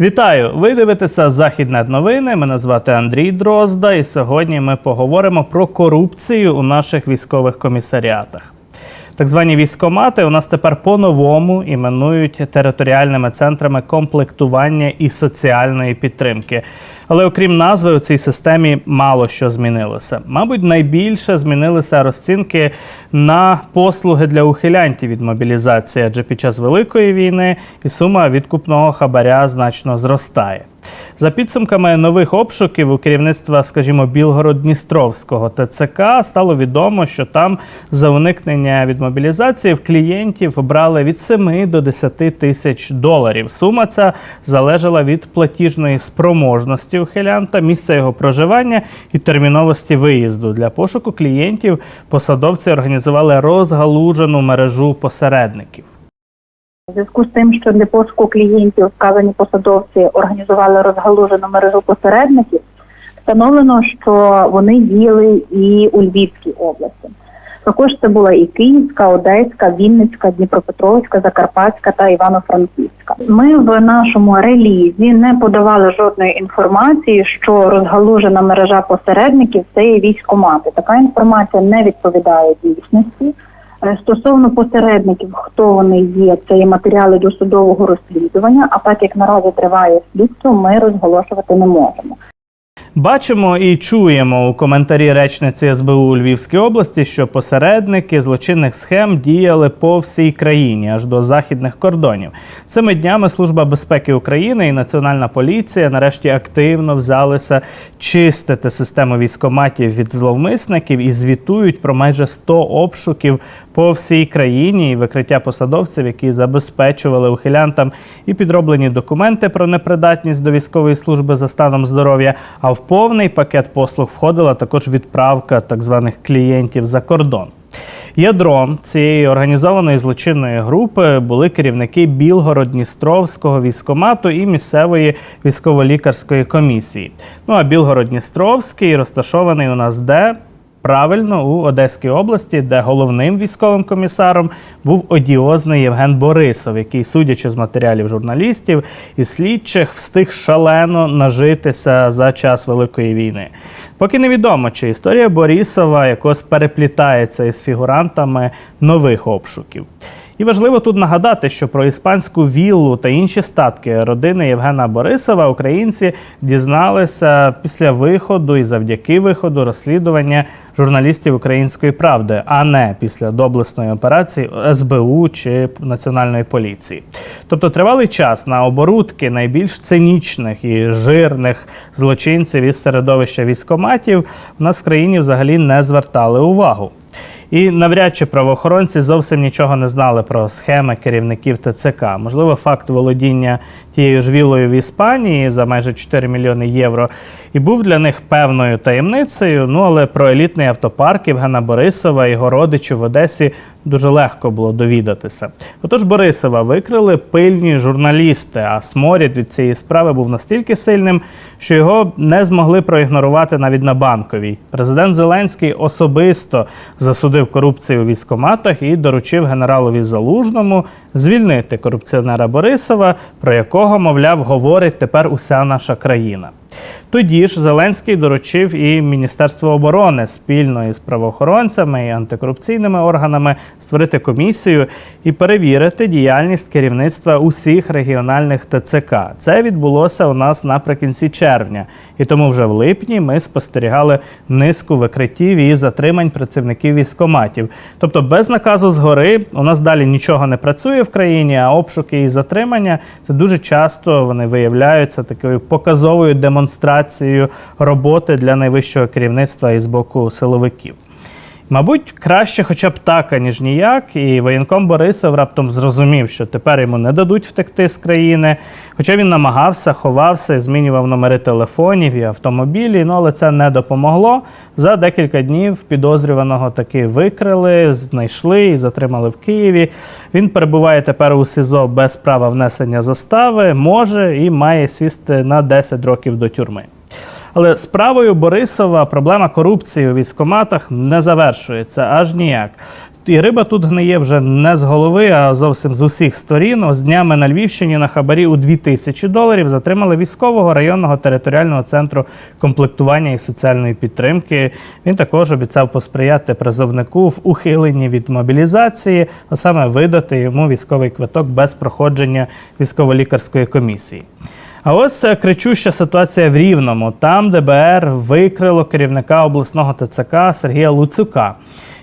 Вітаю! Ви дивитеся Західнет новини. Мене звати Андрій Дрозда, і сьогодні ми поговоримо про корупцію у наших військових комісаріатах. Так звані військомати у нас тепер по-новому іменують територіальними центрами комплектування і соціальної підтримки. Але окрім назви, у цій системі мало що змінилося. Мабуть, найбільше змінилися розцінки на послуги для ухилянтів від мобілізації, адже під час великої війни і сума відкупного хабаря значно зростає. За підсумками нових обшуків у керівництва, скажімо, Білгород-Дністровського ТЦК стало відомо, що там за уникнення від мобілізації в клієнтів брали від 7 до 10 тисяч доларів. Сума ця залежала від платіжної спроможності ухилянта, місця його проживання і терміновості виїзду. Для пошуку клієнтів посадовці організували розгалужену мережу посередників. У зв'язку з тим, що для пошуку клієнтів вказані посадовці організували розгалужену мережу посередників, встановлено, що вони діяли і у Львівській області. Також це була і Київська, Одеська, Вінницька, Дніпропетровська, Закарпатська та Івано-Франківська. Ми в нашому релізі не подавали жодної інформації, що розгалужена мережа посередників це є військомати. Така інформація не відповідає дійсності. Е, Стосовно посередників, хто вони є, це є матеріали досудового розслідування. А так як наразі триває слідство, ми розголошувати не можемо. Бачимо і чуємо у коментарі речниці СБУ у Львівській області, що посередники злочинних схем діяли по всій країні аж до західних кордонів. Цими днями Служба безпеки України і Національна поліція нарешті активно взялися чистити систему військоматів від зловмисників і звітують про майже 100 обшуків по всій країні і викриття посадовців, які забезпечували ухилянтам і підроблені документи про непридатність до військової служби за станом здоров'я. А в повний пакет послуг входила також відправка так званих клієнтів за кордон. Ядром цієї організованої злочинної групи були керівники Білгород-Дністровського військомату і місцевої військово-лікарської комісії. Ну а Білгород-Дністровський розташований у нас де? Правильно, у Одеській області, де головним військовим комісаром був одіозний Євген Борисов, який, судячи з матеріалів журналістів і слідчих, встиг шалено нажитися за час Великої війни. Поки невідомо, чи історія Борисова якось переплітається із фігурантами нових обшуків. І важливо тут нагадати, що про іспанську віллу та інші статки родини Євгена Борисова українці дізналися після виходу і завдяки виходу розслідування журналістів Української правди, а не після доблесної операції СБУ чи Національної поліції. Тобто тривалий час на оборудки найбільш цинічних і жирних злочинців із середовища військоматів у нас в країні взагалі не звертали увагу. І навряд чи правоохоронці зовсім нічого не знали про схеми керівників ТЦК. Можливо, факт володіння тією ж вілою в Іспанії за майже 4 мільйони євро і був для них певною таємницею. Ну але про елітний автопарк Євгена Борисова і його родичів в Одесі дуже легко було довідатися. Отож, Борисова викрили пильні журналісти, а сморід від цієї справи був настільки сильним, що його не змогли проігнорувати навіть на банковій. Президент Зеленський особисто засудив корупцію у військоматах і доручив генералові Залужному звільнити корупціонера Борисова, про якого, мовляв, говорить тепер уся наша країна. Тоді ж Зеленський доручив і Міністерство оборони спільно із правоохоронцями і антикорупційними органами створити комісію і перевірити діяльність керівництва усіх регіональних ТЦК. Це відбулося у нас наприкінці червня, і тому вже в липні ми спостерігали низку викриттів і затримань працівників військоматів. Тобто, без наказу згори у нас далі нічого не працює в країні, а обшуки і затримання це дуже часто вони виявляються такою показовою демонстрацією роботи для найвищого керівництва і з боку силовиків. Мабуть, краще хоча б так, аніж ніяк. І воєнком Борисов раптом зрозумів, що тепер йому не дадуть втекти з країни. Хоча він намагався, ховався, змінював номери телефонів і автомобілі, ну але це не допомогло. За декілька днів підозрюваного таки викрили, знайшли і затримали в Києві. Він перебуває тепер у СІЗО без права внесення застави, може і має сісти на 10 років до тюрми. Але справою Борисова проблема корупції у військоматах не завершується аж ніяк. І риба тут гниє вже не з голови, а зовсім з усіх сторін. Ось днями на Львівщині на хабарі у 2000 доларів затримали військового районного територіального центру комплектування і соціальної підтримки. Він також обіцяв посприяти призовнику в ухиленні від мобілізації, а саме видати йому військовий квиток без проходження військово-лікарської комісії. А ось е, кричуща ситуація в Рівному. Там ДБР викрило керівника обласного ТЦК Сергія Луцюка,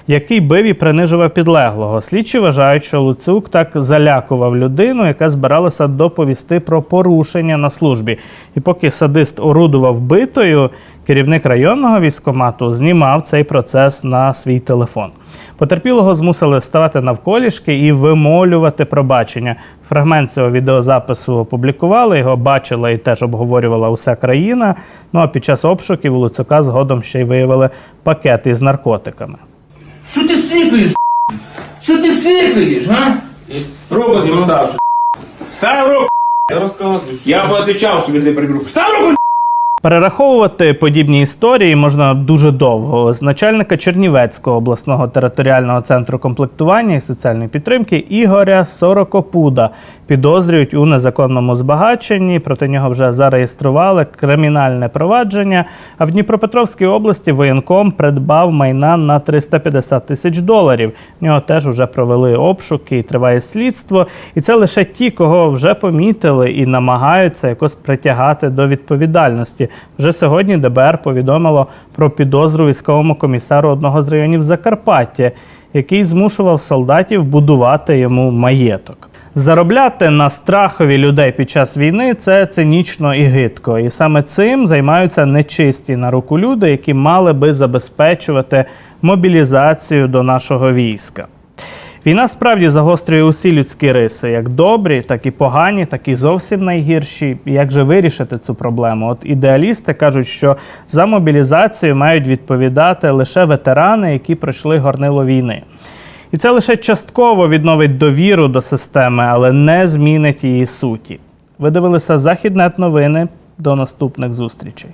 який бив і принижував підлеглого. Слідчі вважають, що Луцюк так залякував людину, яка збиралася доповісти про порушення на службі. І поки садист орудував битою, керівник районного військомату знімав цей процес на свій телефон. Потерпілого змусили ставати навколішки і вимолювати пробачення. Фрагмент цього відеозапису опублікували, його бачила і теж обговорювала уся країна. Ну а під час обшуків у Луцюка згодом ще й виявили пакети з наркотиками. Що ти сикаєш? Що ти сикаєш, га? Руку не став. Став руку. Я розказую. Я поотвечав, що він не приберу. Став руку. Перераховувати подібні історії можна дуже довго. З начальника Чернівецького обласного територіального центру комплектування і соціальної підтримки Ігоря Сорокопуда підозрюють у незаконному збагаченні. Проти нього вже зареєстрували кримінальне провадження. А в Дніпропетровській області воєнком придбав майна на 350 тисяч доларів. В нього теж вже провели обшуки і триває слідство. І це лише ті, кого вже помітили і намагаються якось притягати до відповідальності. Вже сьогодні ДБР повідомило про підозру військовому комісару одного з районів Закарпаття, який змушував солдатів будувати йому маєток. Заробляти на страхові людей під час війни це цинічно і гидко. І саме цим займаються нечисті на руку люди, які мали би забезпечувати мобілізацію до нашого війська. Війна справді загострює усі людські риси, як добрі, так і погані, так і зовсім найгірші. Як же вирішити цю проблему? От ідеалісти кажуть, що за мобілізацію мають відповідати лише ветерани, які пройшли горнило війни. І це лише частково відновить довіру до системи, але не змінить її суті. Ви дивилися Західнет новини. До наступних зустрічей.